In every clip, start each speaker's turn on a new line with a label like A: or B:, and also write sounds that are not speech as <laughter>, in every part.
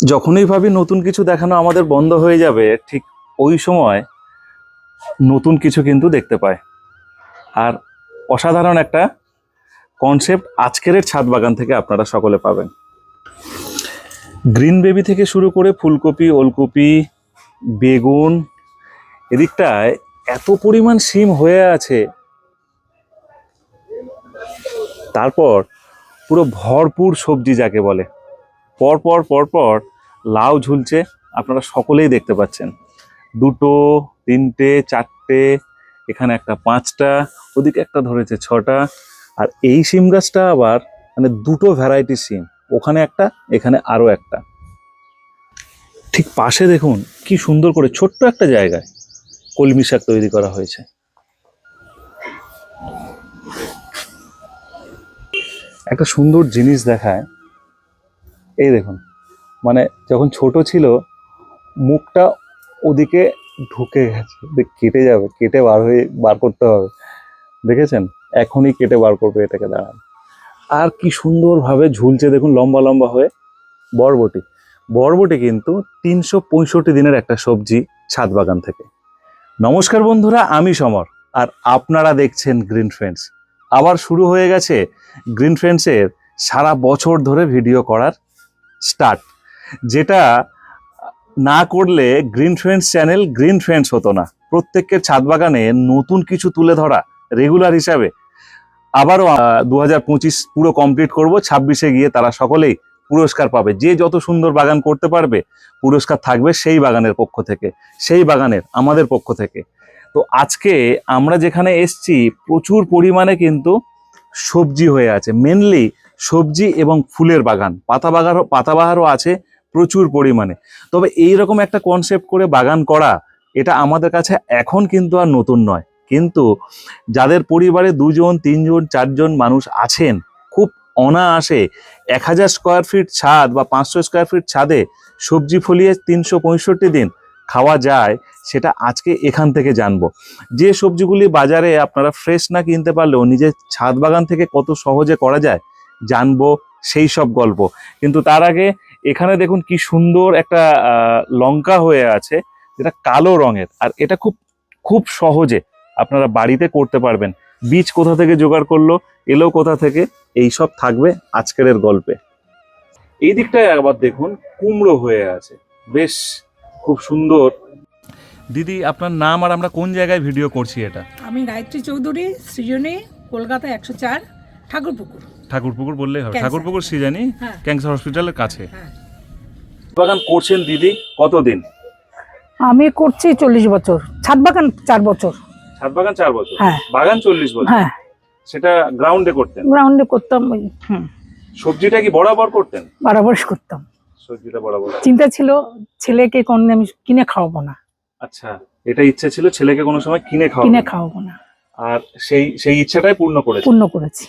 A: যখনই ভাবি নতুন কিছু দেখানো আমাদের বন্ধ হয়ে যাবে, ঠিক ওই সময় নতুন কিছু কিন্তু দেখতে পায় আর অসাধারণ একটা কনসেপ্ট আজকের ছাদ বাগান থেকে আপনারা সকলে পাবেন। গ্রিন বেবি থেকে শুরু করে ফুলকপি, ওলকপি, বেগুন, এদিকটায় এত পরিমাণ সিম হয়ে আছে। তারপর পুরো ভরপুর সবজি যাকে বলে। পরপর পরপর লাউ ঝুলছে, আপনারা সকলেই দেখতে পাচ্ছেন। দুটো, তিনটে, চারটে, এখানে একটা পাঁচটা, ওদিকে একটা ধরেছে ছটা, আর এই সিম গাছটা আবার মানে দুটো ভ্যারাইটি সিম ওখানে একটা, এখানে আরও একটা। ঠিক পাশে দেখুন, কি সুন্দর করে ছোট্ট একটা জায়গায় কলমি শাক তৈরি করা হয়েছে। একটা সুন্দর জিনিস দেখায় এই দেখুন মানে যখন ছোট ছিল, মুখটা ওদিকে ঢুকে গেছে কেটে যাবে, কেটে বার হয়ে, বার করতে হবে। দেখেছেন? এখনই কেটে বার করবে এটাকে, দাঁড়ান। আর কি সুন্দরভাবে ঝুলছে, দেখুন, লম্বা লম্বা হয়ে। বরবটি। বরবটি কিন্তু তিনশো পঁয়ষট্টি দিনের একটা সবজি ছাদ বাগান থেকে। নমস্কার বন্ধুরা, আমি সমর, আর আপনারা দেখছেন গ্রিন ফ্রেন্ডস আবার শুরু হয়ে গেছে গ্রিন ফ্রেন্ডসের সারা বছর ধরে ভিডিও করার স্টার্ট। যেটা না করলে green friends channel green friends হতো না। প্রত্যেকের ছাদ বাগানে নতুন কিছু তুলে ধরা রেগুলার হিসাবে। আবারও দু হাজার পঁচিশ পুরো কমপ্লিট করব, ছাব্বিশে গিয়ে তারা সকলেই পুরস্কার পাবে। যে যত সুন্দর বাগান করতে পারবে, পুরস্কার থাকবে সেই বাগানের পক্ষ থেকে, সেই বাগানের আমাদের পক্ষ থেকে। তো আজকে আমরা যেখানে এসছি, প্রচুর পরিমাণে কিন্তু সবজি হয়ে আছে। মেনলি সবজি এবং ফুলের বাগান। পাতাবাগারও পাতাবাহারও আছে প্রচুর পরিমাণে। তবে এই রকম একটা কনসেপ্ট করে বাগান করা, এটা আমাদের কাছে এখন কিন্তু আর নতুন নয়। কিন্তু যাদের পরিবারে দুজন, তিনজন, চারজন মানুষ আছেন, খুব অনায়াসে এক হাজার স্কোয়ার ফিট ছাদ বা পাঁচশো স্কোয়ার ফিট ছাদে সবজি ফলিয়ে তিনশো পঁয়ষট্টি দিন খাওয়া যায়, সেটা আজকে এখান থেকে জানব। যে সবজিগুলি বাজারে আপনারা ফ্রেশ না কিনতে পারলেও নিজের ছাদ বাগান থেকে কত সহজে করা যায় জানব সেই সব গল্প। কিন্তু তার আগে এখানে দেখুন কি সুন্দর একটা লঙ্কা হয়ে আছে, যেটা কালো রঙের। আর এটা খুব খুব সহজে আপনারা বাড়িতে করতে পারবেন। বীজ কোথা থেকে জোগাড় করল, এলো কোথা থেকে, এই সব থাকবে আজকের গল্পে। এই দিকটায় একবার দেখুন কুমড়ো হয়ে আছে। বেশ খুব সুন্দর। দিদি, আপনার নাম আর আমরা কোন জায়গায় ভিডিও করছি এটা?
B: আমি গায়ত্রী চৌধুরী, সৃজনী, কলকাতা একশো চার, ঠাকুরপুকুর।
A: ঠাকুরপুকুর বললেই হবে। ঠাকুরপুকুর সিজানি
B: হ্যাঁ।
A: ক্যান্সার হসপিটালের কাছে।
B: হ্যাঁ।
A: বাগান করছেন দিদি কতদিন?
C: আমি করছি চল্লিশ বছর। ছাদ বাগান চার বছর।
A: ছাদ বাগান চার বছর?
C: হ্যাঁ।
A: বাগান চল্লিশ বছর?
C: হ্যাঁ।
A: সেটা গ্রাউন্ডে করতেন?
C: গ্রাউন্ডে করতাম ওই
A: সবজিটা কি বরাবর করতেন?
C: বরাবর করতাম।
A: সবজিটা বরাবর।
C: চিন্তা ছিল ছেলেকে কোন আমি কিনে খাওয়াবো না।
A: আচ্ছা এটা ইচ্ছা ছিল ছেলেকে কোনো সময় কিনে খাওয়া
C: কিনে খাওয়াবো না।
A: আর সেই সেই ইচ্ছাটাই পূর্ণ করেছে
C: পূর্ণ করেছি।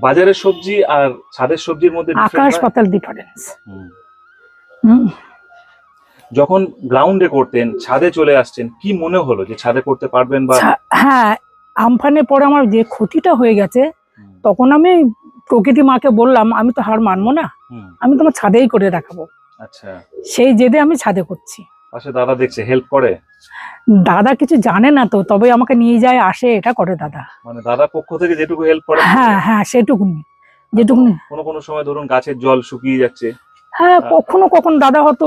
A: বাজারের সবজি আর ছাদের সবজির মধ্যে
C: আকাশ পাতাল ডিফারেন্স
A: যখন গ্রাউন্ডে করতেন ছাদে চলে আসছেন কি মনে হলো যে ছাদে করতে পারবেন বা
C: হ্যাঁ আমফানের পরে আমার যে ক্ষতিটা হয়ে গেছে তখন আমি প্রকৃতি মাকে বললাম আমি তো হার মানবো না। আমি তোমার ছাদেই করে দেখাবো।
A: আচ্ছা।
C: সেই জেদে আমি ছাদে করছি।
A: পাশে দাদা দেখছে হেল্প করে?
C: দাদা কিছু জানে না তো তবে আমাকে নিয়ে যায় আসে এটা করে দাদা।
A: মানে দাদা পক্ষ থেকে যেটুকু হেল্প করে
C: হ্যাঁ হ্যাঁ সেটুকুনি যেটুকুনি।
A: কোনো কোনো সময় ধরুন গাছের জল শুকিয়ে যাচ্ছে।
C: হ্যাঁ কখনো কখনো দাদা হয়তো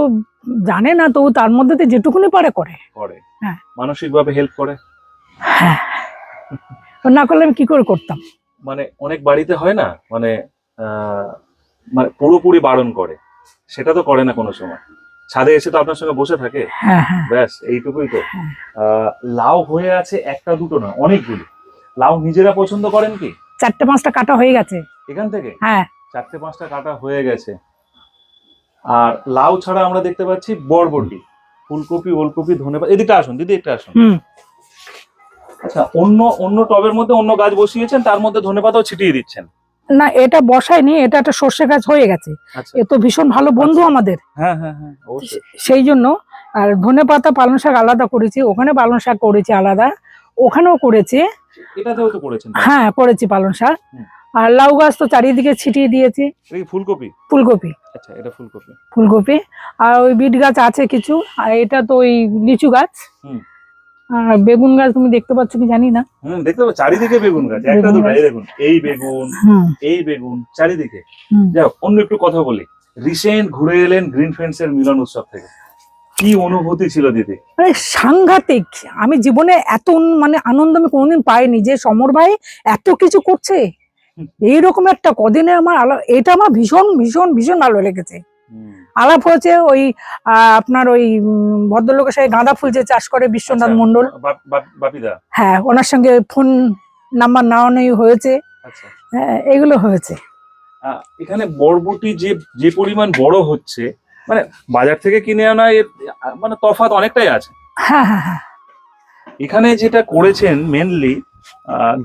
C: জানে না তো তার মধ্যে দিয়ে যেটুকুনি পারে করে।
A: করে।
C: হ্যাঁ।
A: মানসিক ভাবে হেল্প করে?
C: হ্যাঁ। না করলে আমি কি করে করতাম?
A: মানে অনেক বাড়িতে হয় না মানে মানে পুরোপুরি বারণ করে। সেটা তো করে না কোনো সময়। ছাদে এসে তো আপনার সঙ্গে বসে থাকে?
C: হ্যাঁ হ্যাঁ।
A: ব্যাস এইটুকুই তো।
C: হ্যাঁ।
A: লাউ হয়ে আছে একটা দুটো না অনেকগুলি। লাউ নিজেরা পছন্দ করেন কি?
C: চারটে পাঁচটা কাটা হয়ে গেছে।
A: এখান থেকে?
C: হ্যাঁ।
A: চারটে পাঁচটা কাটা হয়ে গেছে। আর লাউ ছাড়া আমরা দেখতে পাচ্ছি বরবটি। ফুলকপি ওলকপি ধনেপাতা এদিকে আসুন দিদি একটা আসুন। আচ্ছা অন্য অন্য টবের মধ্যে অন্য গাছ বসিয়েছেন তার মধ্যে ধনেপাতাও ছিটিয়ে দিচ্ছেন।
C: না এটা বসায়নি এটা একটা সর্ষে গাছ হয়ে গেছে।
A: আচ্ছা।
C: এ তো ভীষণ ভালো বন্ধু আমাদের।
A: হ্যাঁ হ্যাঁ হ্যাঁ
C: সেই জন্য আর ধনে পাতা পালং শাক আলাদা করেছি ওখানে পালং শাক করেছি আলাদা ওখানেও করেছি। হ্যাঁ করেছি পালং শাক। আর লাউ গাছ তো চারিদিকে ছিটিয়ে দিয়েছি।
A: ফুলকপি?
C: ফুলকপি।
A: আচ্ছা এটা ফুলকপি।
C: ফুলকপি। আর ওই বিট গাছ আছে কিছু আর এটা তো ওই লিচু গাছ। আর বেগুন গাছ তুমি দেখতে পাচ্ছ কি জানি না?
A: হুম দেখতে পাচ্ছ চারিদিকে বেগুন গাছ একটা দুটো এই দেখুন এই বেগুন এই বেগুন চারিদিকে। যাও অন্য একটু কথা বলি। রিসেন্ট ঘুরে এলেন গ্রিন ফ্রেন্ডস এর মিলন উৎসব থেকে। কি অনুভূতি ছিল দিদি?
C: মানে সাংঘাতিক। আমি জীবনে এত মানে আনন্দ আমি কোনোদিন পাইনি যে সমর ভাই এত কিছু করছে। এইরকম একটা কদিনে আমার এটা আমার ভীষণ ভীষণ ভীষণ ভালো লেগেছে। আলাপ হয়েছে ওই আপনার ওই ভদ্রলোকের সাথে গাঁদা ফুল যে চাষ করে বিশ্বনাথ
A: আচ্ছা,
C: মন্ডল
A: বাপিদা?
C: হ্যাঁ ওনার সঙ্গে ফোন নাম্বার নেওয়া নেই হয়েছে।
A: আচ্ছা।
C: হ্যাঁ এগুলো হয়েছে।
A: এখানে বরবটি যে যে পরিমাণ বড় হচ্ছে মানে বাজার থেকে কিনে আনা মানে তফাৎ অনেকটাই আছে।
C: হ্যাঁ হ্যাঁ হ্যাঁ।
A: এখানে যেটা করেছেন মেনলি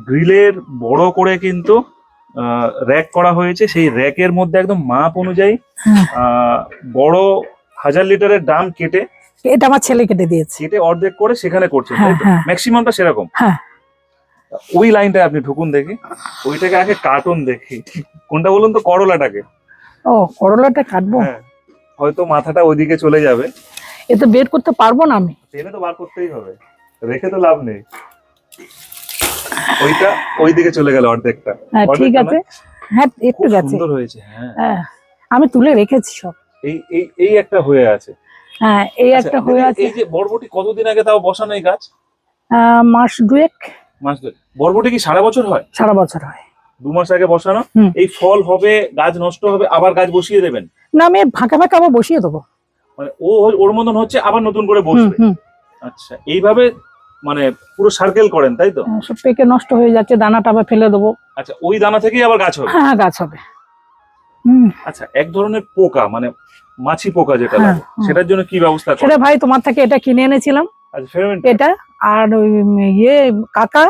A: গ্রিলের বড় করে কিন্তু র্যাক করা হয়েছে। সেই র্যাকের মধ্যে একদম মাপ অনুযায়ী
C: হ্যাঁ।
A: বড় হাজার লিটারের ডাম কেটে
C: এটা আমার ছেলে কেটে দিয়েছে।
A: কেটে অর্ধেক করে সেখানে করছেন
C: হ্যাঁ, হ্যাঁ।
A: ম্যাক্সিমামটা সেরকম।
C: হ্যাঁ।
A: ওই লাইনটায় আপনি ঢুকুন দেখি। ওইটাকে আগে কার্টুন দেখি। কোনটা বলুন তো? করলাটাকে
C: ও করলাটা কাটবো?
A: হ্যাঁ। হয়তো মাথাটা ওইদিকে চলে যাবে।
C: এ তো বের করতে পারব না আমি।
A: টেনে তো বার করতেই হবে। রেখে তো লাভ নেই। ওইটা ওইদিকে চলে গেল অর্ধেকটা।
C: হ্যাঁ ঠিক আছে। হ্যাঁ একটু গেছে।
A: সুন্দর হয়েছে হ্যাঁ।
C: হ্যাঁ আমি তুলে রেখেছি সব।
A: এই এই এই একটা হয়ে আছে।
C: হ্যাঁ এই
A: আচ্ছা,
C: একটা হয়ে আছে।
A: এই যে বরবটি কতদিন আগে তাও বসানো এই গাছ?
C: মাস দুয়েক।
A: মাস দুই। বরবটি কি সারা বছর হয়?
C: সারা বছর হয়।
A: দু মাস আগে বসানো। এই ফল হবে গাছ নষ্ট হবে আবার গাছ বসিয়ে দেবেন?
C: না আমি ফাঁকা ফাঁকা আবার বসিয়ে দেবো।
A: মানে ও ওর মতন হচ্ছে আবার নতুন করে বসবে? আচ্ছা এইভাবে মানে পুরো সার্কেল করেন তাই তো?
C: হ্যাঁ, সব পেকে নষ্ট হয়ে যাচ্ছে দানাটা আবার ফেলে দেবো।
A: আচ্ছা ওই দানা থেকেই আবার গাছ হবে?
C: হ্যাঁ গাছ হবে। হুম।
A: আচ্ছা এক ধরনের পোকা মানে মাছি পোকা যেটা
C: হ্যাঁ,
A: লাগে সেটার জন্য কি ব্যবস্থা
C: সেটা ভাই তোমার থেকে এটা কিনে এনেছিলাম।
A: আচ্ছা
C: এটা আর ইয়ে কাকা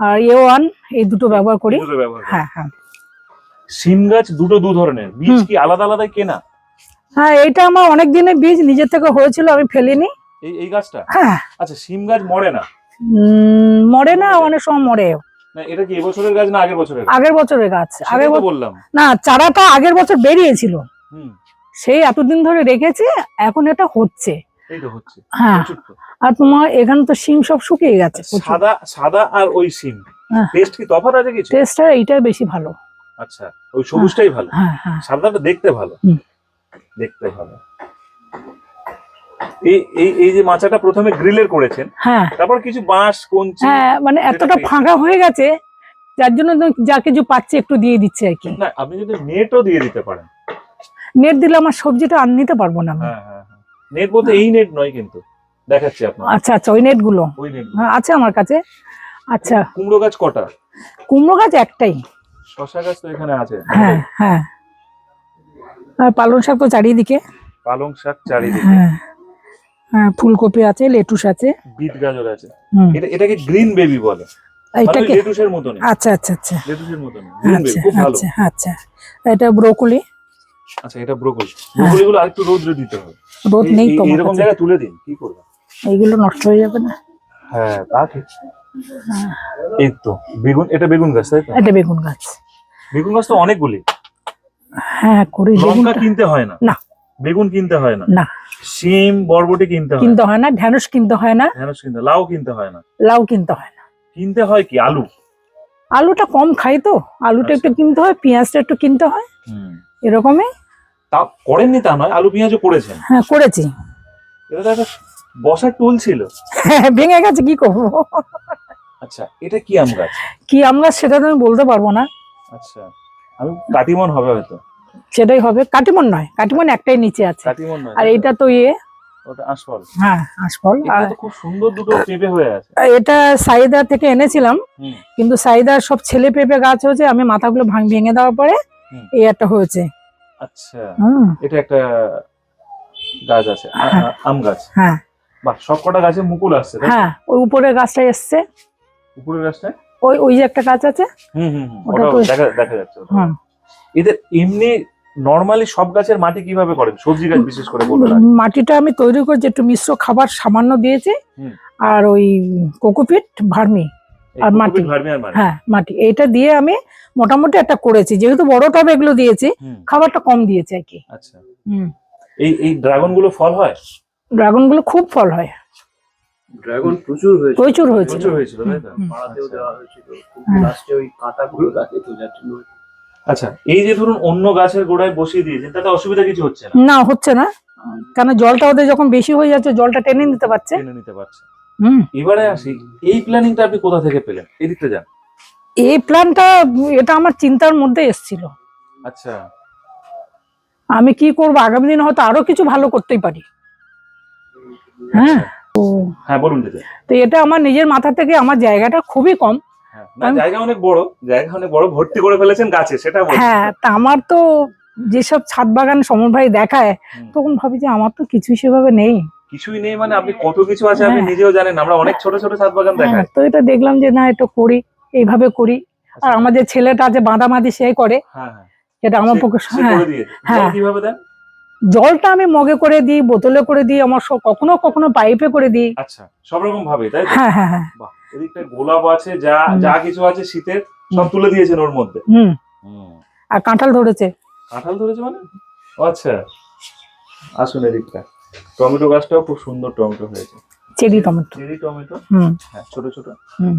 C: আর এ ওয়ান এই দুটো ব্যবহার করি।
A: ব্যবহার
C: হ্যাঁ হ্যাঁ।
A: সিম গাছ দুটো দু ধরনের বীজ কি আলাদা আলাদা কেনা?
C: হ্যাঁ এটা আমার অনেক দিনের বীজ নিজের থেকে হয়েছিল আমি ফেলিনি।
A: এই এই গাছটা?
C: হ্যাঁ।
A: আচ্ছা সিম গাছ মরে না?
C: মরে না অনেক সময় মরে।
A: না এটা কি এবছরের গাছ না আগের বছরের?
C: আগের বছরের গাছ। আগের বছর
A: বললাম।
C: না চারাটা আগের বছর বেরিয়েছিল।
A: হুম।
C: সেই এতদিন ধরে রেখেছে এখন এটা হচ্ছে। হ্যাঁ। আর তোমার এখানে তো শিম সব শুকিয়ে গেছে
A: সাদা সাদা আর ওই সিম
C: হ্যাঁ।
A: টেস্ট কি? তফাৎ আছে কিছু?
C: টেস্টটা এইটাই বেশি ভালো।
A: আচ্ছা ওই সবুজটাই ভালো?
C: হ্যাঁ হ্যাঁ।
A: সাদাটা দেখতে ভালো? দেখতে ভালো। এই এই এই যে মাচাটা প্রথমে গ্রিলের করেছেন
C: হ্যাঁ।
A: তারপর কিছু বাঁশ কঞ্চি
C: হ্যাঁ মানে এতটা ফাঁকা হয়ে গেছে যার জন্য যা কিছু পাচ্ছে একটু দিয়ে দিচ্ছে আর কি।
A: না আপনি যদি নেটও দিয়ে দিতে পারেন।
C: নেট দিলে আমার সবজিটা আর নিতে পারব না
A: হ্যাঁ হ্যাঁ হ্যাঁ। নেট বলতে এই নেট নয় কিন্তু দেখাচ্ছি আপনার
C: আচ্ছা আচ্ছা ওই নেটগুলো
A: ওই নেট
C: হ্যাঁ, আছে আমার কাছে। আচ্ছা।
A: কুমড়ো গাছ কটা?
C: কুমড়ো গাছ একটাই।
A: শশা গাছ তো এখানে আছে।
C: হ্যাঁ হ্যাঁ। আর পালং শাক তো চারিদিকে।
A: পালং শাক চারিদিকে।
C: হ্যাঁ। ফুলকপি আছে লেটুস আছে।
A: বিট গাজর আছে। এটা এটাকে গ্রিন বেবি বলে। মানে
C: এটাকে
A: লেটুসের মতনই।
C: আচ্ছা আচ্ছা আচ্ছা।
A: লেটুসের বেবি
C: আচ্ছা
A: খুব ভালো।
C: আচ্ছা আচ্ছা। এটা ব্রোকলি।
A: আচ্ছা এটা ব্রোকলি। ব্রোকলি গুলো আরেকটু রোদ্রে দিতে হবে।
C: রোদ নেই তো
A: এরকম
C: কাছে।
A: জায়গায় তুলে দিন কি করবে?
C: এইগুলো নষ্ট হয়ে যাবে না।
A: হ্যাঁ তা ঠিক। এই তো বেগুন এটা বেগুন গাছ তাই তো?
C: এটা বেগুন গাছ।
A: বেগুন গাছ তো অনেকগুলি।
C: হ্যাঁ করি। বেগুন
A: কিনতে হয় না।
C: না।
A: বেগুন কিনতে হয় না।
C: না।
A: শিম বরবটি কিনতে হয়।
C: কিনতে হয় না ঢ্যাঁড়স কিনতে হয় না
A: ঢেঁড়স কিনতে লাউ কিনতে হয় না।
C: লাউ কিনতে হয় না।
A: কিনতে হয় কি? আলু?
C: আলুটা কম খাই তো। আলুটা
A: আচ্ছা।
C: একটু কিনতে হয় পেঁয়াজটা একটু কিনতে হয়। এরকমই।
A: তা করেননি তা নয় আলু পেঁয়াজও করেছেন।
C: হ্যাঁ করেছি।
A: এটা তো একটা বসার টুল ছিল।
C: ভেঙে গেছে কি করব?
A: আচ্ছা এটা কি আম গাছ?
C: কি আমরা সেটা তো আমি বলতে পারব না।
A: আচ্ছা আমি কাটিমন হবে হয়তো।
C: সেটাই হবে। কাটিমন নয় কাটিমন একটাই নিচে আছে। আর এটা তো ইয়ে হ্যাঁ
A: এটা
C: সাইদা থেকে এনেছিলাম কিন্তু সাইদার সব ছেলে পেঁপে গাছ হয়েছে আমি মাথাগুলো ভাঙ ভেঙে দেওয়ার পরে এই একটা হয়েছে।
A: আচ্ছা। এটা একটা গাছ আছে
C: হ্যাঁ।
A: আম গাছ।
C: হ্যাঁ।
A: বাহ সবকটা গাছে মুকুল আসছে
C: হ্যাঁ ওই উপরের গাছটা এসছে।
A: উপরের গাছটা
C: ওই ওই যে একটা গাছ আছে
A: হুম হুম হুম,
C: ওটা
A: দেখা দেখা যাচ্ছে
C: হুম।
A: এদের এমনি নর্মালি সব গাছের মাটি কীভাবে করেন? সবজি গাছ বিশেষ করে বলবেন
C: মাটিটা আমি তৈরি করেছি একটু মিশ্র খাবার সামান্য দিয়েছি আর ওই কোকোপিট ভার্মি আর মাটি। হ্যাঁ মাটি। এটা দিয়ে আমি মোটামুটি একটা করেছি। যেহেতু বড় টবে এগুলো দিয়েছি খাবারটা কম দিয়েছি আর কি।
A: আচ্ছা।
C: হুম।
A: এই এই ড্রাগনগুলো ফল হয়?
C: ড্রাগনগুলো খুব ফল হয়।
D: ড্রাগন প্রচুর হয়েছে
C: প্রচুর হয়েছিল।
A: প্রচুর হয়েছিল তাই তো?
D: পাড়াতেও
A: আচ্ছা।
D: দেওয়া হয়েছিল।
C: হ্যাঁ।
D: লাস্টে ওই কাঁটাগুলো রাখে তো জন্য
A: আচ্ছা এই যে ধরুন অন্য গাছের গোড়ায় বসিয়ে দিয়েছেন তাতে অসুবিধা কিছু হচ্ছে না?
C: না হচ্ছে না। কেন জলটা ওদের যখন বেশি হয়ে যাচ্ছে জলটা টেনে নিতে পারছে?
A: টেনে নিতে পারছে।
C: হুম।
A: এবারে আসি এই প্ল্যানিংটা আপনি কোথা থেকে পেলেন? এদিকটা যান।
C: এই প্ল্যানটা এটা আমার চিন্তার মধ্যে এসেছিল।
A: আচ্ছা।
C: আমি কি করব? আগামী দিনে হয়তো আরও কিছু ভালো করতেই পারি। হ্যাঁ?
A: হ্যাঁ বলুন দিদি।
C: তো এটা আমার নিজের মাথা থেকে আমার জায়গাটা খুবই কম।
A: জায়গা অনেক বড় জায়গা অনেক বড় ভর্তি করে ফেলেছেন গাছে সেটা
C: হ্যাঁ তা আমার তো যেসব ছাদ বাগান দেখায় তখন ভাবি যে আমার তো কিছুই সেভাবে নেই।
A: কিছুই নেই মানে আপনি কত কিছু আছে আপনি
C: হ্যাঁ।
A: নিজেও জানেন আমরা অনেক ছোট ছোট ছাদ বাগান দেখাই।
C: হ্যাঁ, তো এটা দেখলাম যে না এটা করি এইভাবে করি। আর আমাদের ছেলেটা যে বাঁধামাদি সে করে
A: হ্যাঁ হ্যাঁ।
C: সেটা আমার পক্ষে হ্যাঁ হ্যাঁ।
A: কীভাবে দেন?
C: জলটা আমি মগে করে দিই বোতলে করে দিই আমার কখনো কখনো পাইপে করে দিই।
A: আচ্ছা সব রকম ভাবে তাই
C: হ্যাঁ হ্যাঁ হ্যাঁ।
A: বাহ এদিকটা গোলাপ আছে যা যা কিছু আছে শীতের সব তুলে দিয়েছেন ওর মধ্যে?
C: হুম। আর কাঁঠাল ধরেছে।
A: কাঁঠাল ধরেছে মানে? আচ্ছা। আসুন এদিকটা। টমেটো গাছটাও খুব সুন্দর টমেটো হয়েছে।
C: Cherry tomato.
A: Cherry tomato?
C: হুম।
A: হ্যাঁ ছোট ছোট।
C: হুম।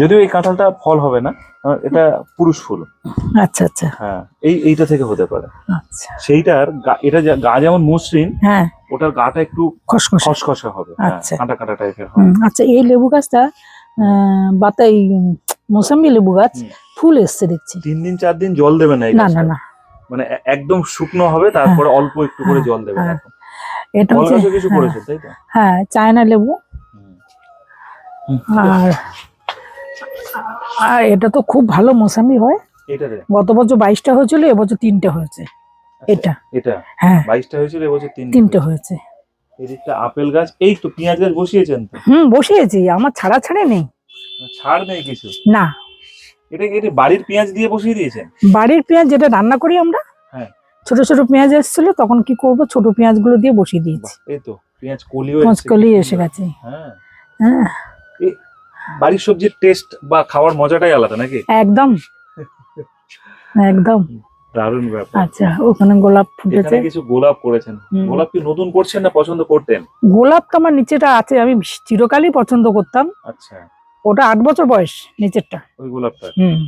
A: যদিও এই কাঁঠালটা ফল হবে না এটা পুরুষ ফুল।
C: আচ্ছা আচ্ছা।
A: হ্যাঁ এই এইটা থেকে হতে পারে।
C: আচ্ছা।
A: সেইটার এটা গা যেমন মসৃণ
C: হ্যাঁ।
A: ওটার গাটা একটু
C: খসখসে।
A: খসখসে হবে। হ্যাঁ,
C: আচ্ছা।
A: কাঁটা কাঁটা টাইপের হবে।
C: আচ্ছা এই লেবু গাছটা বাতাই মোসাম্বি লেবু গাছ ফুল এসছে দেখছি।
A: তিন দিন চার দিন জল দেবে না
C: না না না।
A: মানে একদম শুকনো হবে তারপরে অল্প একটু করে জল দেবে
C: হ্যাঁ। এটা হচ্ছে
A: কিছু
C: হ্যাঁ,
A: করেছে তাই তো?
C: হ্যাঁ চায়না লেবু। আর আর এটা তো খুব ভালো মোসাম্বি হয়।
A: এটা
C: গত বছর বাইশটা হয়েছিল এবছর তিনটে হয়েছে। এটা।
A: এটা?
C: হ্যাঁ।
A: বাইশটা হয়েছিল এবছর তিন
C: তিনটে হয়েছে।
A: এদিকটা আপেল গাছ এই তো পেঁয়াজ গাছ বসিয়েছেন তো?
C: হুম বসিয়েছি আমার ছাড়া ছাড়ে নেই।
A: ছাড় নেই কিছু?
C: না।
A: এটা কি বাড়ির পেঁয়াজ দিয়ে বসিয়ে দিয়েছেন?
C: বাড়ির পেঁয়াজ যেটা রান্না করি আমরা
A: হ্যাঁ।
C: ছোট ছোট পেঁয়াজ এসেছিল তখন কি করব ছোট পেঁয়াজগুলো দিয়ে বসিয়ে দিয়েছি।
A: এই তো পেঁয়াজ কলিও
C: পঁচকলি
A: কি
C: এসে গেছে।
A: হ্যাঁ।
C: হ্যাঁ।
A: বাড়ির সবজির টেস্ট বা খাওয়ার মজাটাই আলাদা নাকি?
C: একদম। একদম।
A: দারুণ ব্যাপার।
C: আচ্ছা ওখানে গোলাপ ফুটেছে।
A: কিছু গোলাপ করেছেন। গোলাপ কি নতুন করছেন না পছন্দ করতেন?
C: গোলাপ তো আমার নিচেটা আছে আমি চিরকালই পছন্দ করতাম।
A: আচ্ছা।
C: ওটা আট বছর বয়স নিচেরটা।
A: ওই গোলাপটা?
C: হুম।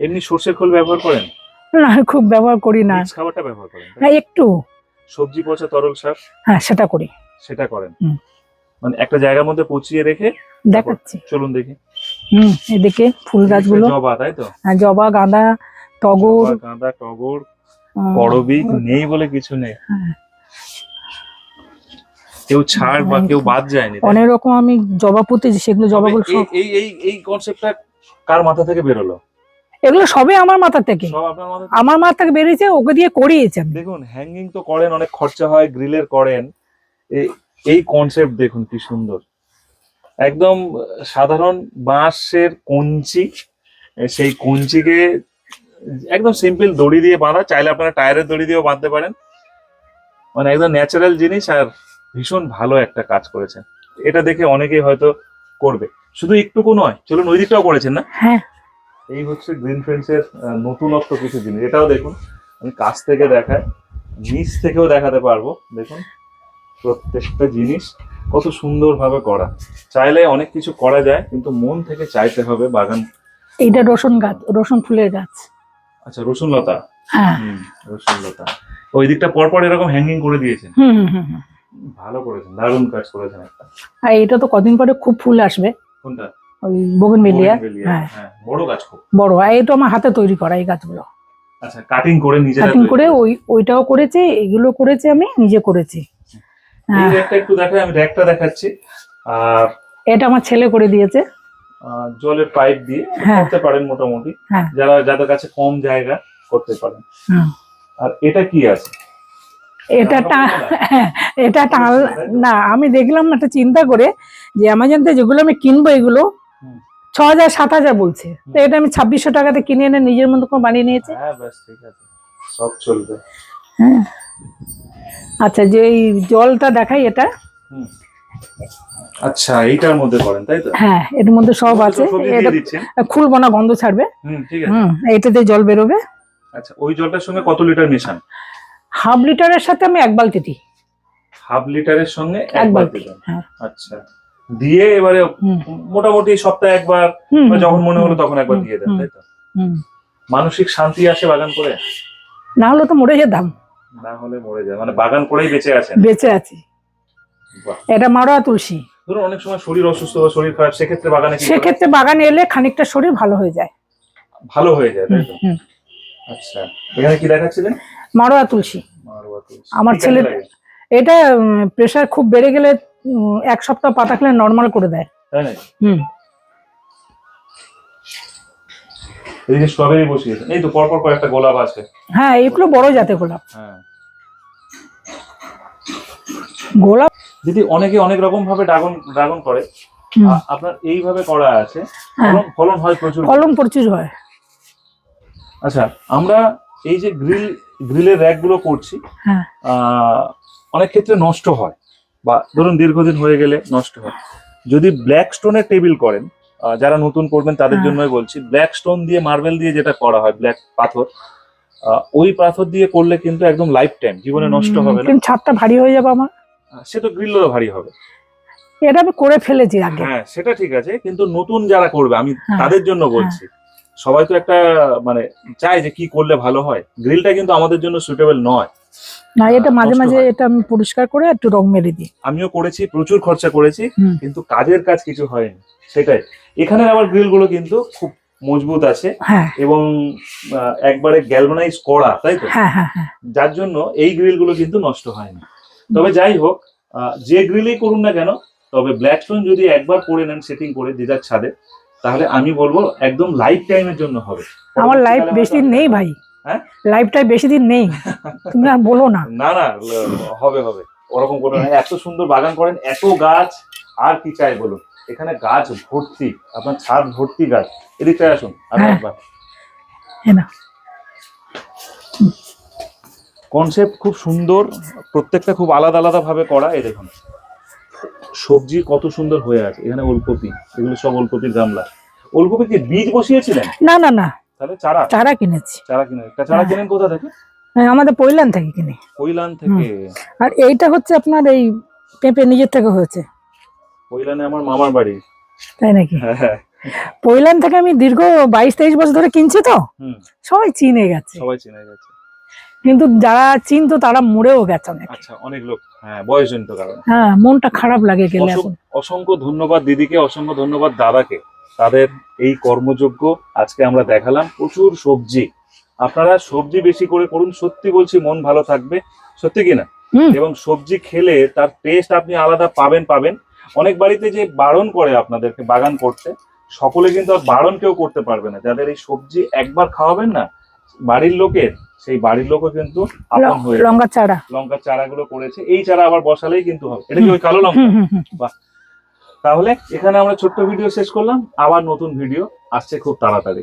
A: এমনি সর্ষের খোল ব্যবহার করেন?
C: না খুব ব্যবহার করি না।
A: খাবারটা ব্যবহার করেন তাই?
C: হ্যাঁ একটু।
A: সবজি পচা তরল শাক
C: হ্যাঁ সেটা করি।
A: সেটা করেন। মানে একটা জায়গার মধ্যে পচিয়ে রেখে
C: দেখাচ্ছি।
A: চলুন দেখি।
C: হুম এদিকে ফুল গাছগুলো।
A: জবা তাই তো?
C: হ্যাঁ, জবা গাঁদা টগর।
A: গাঁদা টগর করবি নেই বলে কিছু নেই।
C: হ্যাঁ।
A: কেউ ছাড় বা কেউ বাদ যায়নি
C: অনেক রকম আমি জবা পুঁতেছি সেগুলো জবাগুলো
A: তবে
C: সব
A: এই- এই এই কনসেপ্টটা কার মাথা থেকে বেরোলো?
C: এগুলো সবই আমার মাথা থেকে।
A: সব আপনার মাথা থেকে?
C: আমার মাথা থেকে বেরিয়েছে ওকে দিয়ে করিয়েছেন
A: দেখুন হ্যাঙ্গিং তো করেন অনেক খরচা হয় গ্রিলের করেন। এই- কনসেপ্ট দেখুন কি সুন্দর। একদম সাধারণ বাঁশের কঞ্চি সেই কঞ্চিকে একদম সিম্পল দড়ি দিয়ে বাঁধা চাইলে আপনারা টায়ারের দড়ি দিয়েও বাঁধতে পারেন। মানে একদম ন্যাচারাল জিনিস আর ভীষণ ভালো একটা কাজ করেছেন। এটা দেখে অনেকেই হয়তো করবে। শুধু একটুকু নয় চলুন ওই দিকটাও করেছেন না?
C: হ্যাঁ।
A: এই হচ্ছে গ্রিন ফ্রেন্ডস এর নতুনত্ব কিছু জিনিস। এটাও দেখুন আমি কাছ থেকে দেখায় নিচ থেকেও দেখাতে পারব। দেখুন। প্রত্যেকটা জিনিস কত সুন্দরভাবে করা। চাইলে অনেক কিছু করা যায় কিন্তু মন থেকে চাইতে হবে বাগান।
C: এইটা রসুন গাছ রসুন ফুলের গাছ।
A: আচ্ছা রসুন লতা
C: হ্যাঁ।
A: রসুন লতা ওই দিকটা পরপর এরকম হ্যাঙ্গিং করে দিয়েছেন। ভালো করেছেন দারুণ কাজ করেছেন একটা।
C: আর এটা তো কদিন পরে খুব ফুল আসবে।
A: কোনটা?
C: ওই হ্যাঁ।
A: হ্যাঁ বড় গাছ খুব।
C: বড় আর এটা আমার হাতে তৈরি করা এই গাছগুলো।
A: আচ্ছা কাটিং করে নিজেরা
C: কাটিং করে ওই ওইটাও করেছে এগুলো করেছে আমি নিজে করেছি।
A: এই র্যাকটা একটু দেখাই আমি র্যাকটা দেখাচ্ছি। আর
C: এটা আমার ছেলে করে দিয়েছে।
A: জলের পাইপ দিয়ে
C: হ্যাঁ।
A: করতে পারেন মোটামুটি।
C: হ্যাঁ।
A: যারা যাদের কাছে কম জায়গা করতে পারেন। আর এটা কি আছে?
C: এটা <laughs> এটা টাল না আমি দেখলাম একটা চিন্তা করে যে অ্যামাজন থেকে যেগুলো আমি কিনবো এগুলো ছ হাজার সাত হাজার বলছে তো এটা আমি ছাব্বিশশো টাকাতে কিনে এনে নিজের মতো করে বানিয়ে নিয়েছি।
A: হ্যাঁ ব্যাস ঠিক আছে। সব চলবে।
C: হ্যাঁ। আচ্ছা যে এই জলটা দেখাই এটা?
A: আচ্ছা এইটার মধ্যে করেন তাই তো?
C: হ্যাঁ এর মধ্যে সব আছে। খুলবো না গন্ধ ছাড়বে।
A: হুম ঠিক আছে।
C: হুম এটাতে জল বেরোবে।
A: আচ্ছা ওই জলটার সঙ্গে কত লিটার মেশান?
C: হাফ লিটারের সাথে আমি এক বালতি দিই।
A: হাফ লিটারের সঙ্গে
C: এক
A: বালতি
C: হ্যাঁ।
A: আচ্ছা দিয়ে এবারে মোটামুটি সপ্তাহে একবার বা যখন মনে হলো তখন একবার দিয়ে দেন তাই তো?
C: হুম।
A: মানসিক শান্তি আসে বাগান করে?
C: না হলে তো মরে যেতাম।
A: না হলে মরে যায়। মানে বাগান করেই বেঁচে আছেন।
C: বেঁচে আছি। এটা মারোয়া তুলসী।
A: ধরুন অনেক সময় শরীর অসুস্থ বা শরীর খারাপ সেক্ষেত্রে বাগানে
C: সেক্ষেত্রে বাগানে এলে খানিকটা শরীর ভালো হয়ে যায়।
A: ভালো হয়ে যায় তাই তো? আচ্ছা। এখানে কি দেখাচ্ছিলেন?
C: মারোয়া তুলসী।
A: মারোয়া তুলসী।
C: আমার ছেলে- এটা প্রেশার খুব বেড়ে গেলে এক সপ্তাহ পাতা খেলে নর্মাল করে দেয়।
A: তাই
C: হুম।
A: এদিকে স্ট্রবেরি বসিয়েছেন এই তো পরপর কয়েকটা গোলাপ আছে।
C: হ্যাঁ এগুলো বড় জাতে গোলাপ।
A: হ্যাঁ।
C: গোলাপ
A: দিদি অনেকে অনেক রকম ভাবে ড্রাগন ড্রাগন করে। আপনার এইভাবে করা আছে।
C: হ্যাঁ।
A: ফলন ফলন হয় প্রচুর।
C: ফলন প্রচুর হয়।
A: আচ্ছা আমরা এই যে গ্রিল গ্রিলের র্যাকগুলো করছি
C: হ্যাঁ।
A: আহ, অনেক ক্ষেত্রে নষ্ট হয় বা ধরুন দীর্ঘদিন হয়ে গেলে নষ্ট হয়। যদি ব্ল্যাক স্টোনের টেবিল করেন যারা নতুন করবেন তাদের
C: হ্যাঁ।
A: জন্যই বলছি ব্ল্যাক স্টোন দিয়ে মার্বেল দিয়ে যেটা করা হয় ব্ল্যাক পাথর ওই পাথর দিয়ে করলে কিন্তু একদম লাইফ টাইম জীবনে নষ্ট হবে না।
C: ছাদটা ভারী হয়ে যাবে আমার?
A: সে তো গ্রিলেরও ভারী হবে।
C: এটা আমি করে ফেলেছি আগে।
A: হ্যাঁ সেটা ঠিক আছে কিন্তু নতুন যারা করবে আমি
C: হ্যাঁ,
A: তাদের জন্য বলছি সবাই তো একটা মানে চায় যে কি করলে ভালো হয়। গ্রিলটা কিন্তু আমাদের জন্য সুটেবল নয়।
C: না এটা মাঝে মাঝে এটা আমি পরিষ্কার করে একটু রং মেরে দিই।
A: আমিও করেছি প্রচুর খরচা করেছি কিন্তু কাজের কাজ কিছু হয়নি সেটাই। এখানে আবার গ্রিলগুলো কিন্তু খুব মজবুত আছে
C: হ্যাঁ।
A: এবং একবারে গ্যালভানাইজ করা তাই তো?
C: হ্যাঁ হ্যাঁ
A: যার জন্য এই গ্রিলগুলো কিন্তু নষ্ট হয়নি। তবে যাই হোক যে গ্রিলই করুন না কেন তবে ব্ল্যাক স্টোন যদি একবার করে নেন সেটিং করে যে যার ছাদে তাহলে আমি বলব একদম লাইফ টাইমের জন্য হবে।
C: আমার লাইফ বেশি দিন নেই ভাই।
A: হ্যাঁ?
C: লাইফটাই বেশি দিন নেই। তুমি আর বলো না।
A: না না হবে হবে। ওরকম করে না। এত সুন্দর বাগান করেন এত গাছ আর কি চাই বলুন? এখানে গাছ ভর্তি আপনার ছাদ ভর্তি গাছ। এদিকটায় আসুন
C: হ্যাঁ। না।
A: কনসেপ্ট খুব সুন্দর প্রত্যেকটা খুব আলাদা আলাদা ভাবে করা এই দেখুন। সবজি কত সুন্দর হয়ে আছে এখানে ওলকপি এগুলো সব ওলকপির গামলা। ওলকপি কি বীজ বসিয়েছিলেন?
C: না না না।
A: তাহলে চারা?
C: চারা কিনেছি।
A: চারা কিনে চারা। কিনেন কোথা থেকে?
C: হ্যাঁ, আমাদের পৈলান থেকে কিনে।
A: কৈলান থেকে।
C: আর এইটা হচ্ছে আপনার এই পেঁপে নিজের থেকে হয়েছে।
A: কৈলানে আমার মামার বাড়ি।
C: তাই নাকি?
A: হ্যাঁ হ্যাঁ।
C: পৈলান থেকে আমি দীর্ঘ বাইশ তেইশ বছর ধরে কিনছি তো।
A: হুম।
C: সবাই চিনে গেছে।
A: সবাই চেনে গেছে।
C: কিন্তু যারা চিনতো তারা মরেও গেছে অনেক।
A: আচ্ছা অনেক লোক। হ্যাঁ বয়সজনিত কারণে।
C: হ্যাঁ মনটা খারাপ লাগে গেলে এখন।
A: অসংখ্য ধন্যবাদ দিদিকে অসংখ্য ধন্যবাদ দাদাকে। তাদের এই কর্মযোগ্য আজকে আমরা দেখালাম। প্রচুর সবজি। আপনারা সবজি বেশি করে করুন সত্যি বলছি মন ভালো থাকবে। সত্যি কি না? এবং সবজি খেলে তার টেস্ট আপনি আলাদা পাবেন পাবেন। অনেক বাড়িতে যে বারণ করে আপনাদেরকে বাগান করতে সকলে কিন্তু আর বারণ কেউ করতে পারবে না। যাদের এই সবজি একবার খাওয়াবেন না বাড়ির লোকের সেই বাড়ির লোকও কিন্তু আপন হয়ে।
C: লঙ্কা চারা।
A: লঙ্কার চারাগুলো করেছে। এই চারা আবার বসালেই কিন্তু হবে। এটা কি ওই কালো লঙ্কা?
C: হুম
A: তাহলে এখানে আমরা ছোট্ট ভিডিও শেষ করলাম। আবার নতুন ভিডিও আসছে খুব তাড়াতাড়ি।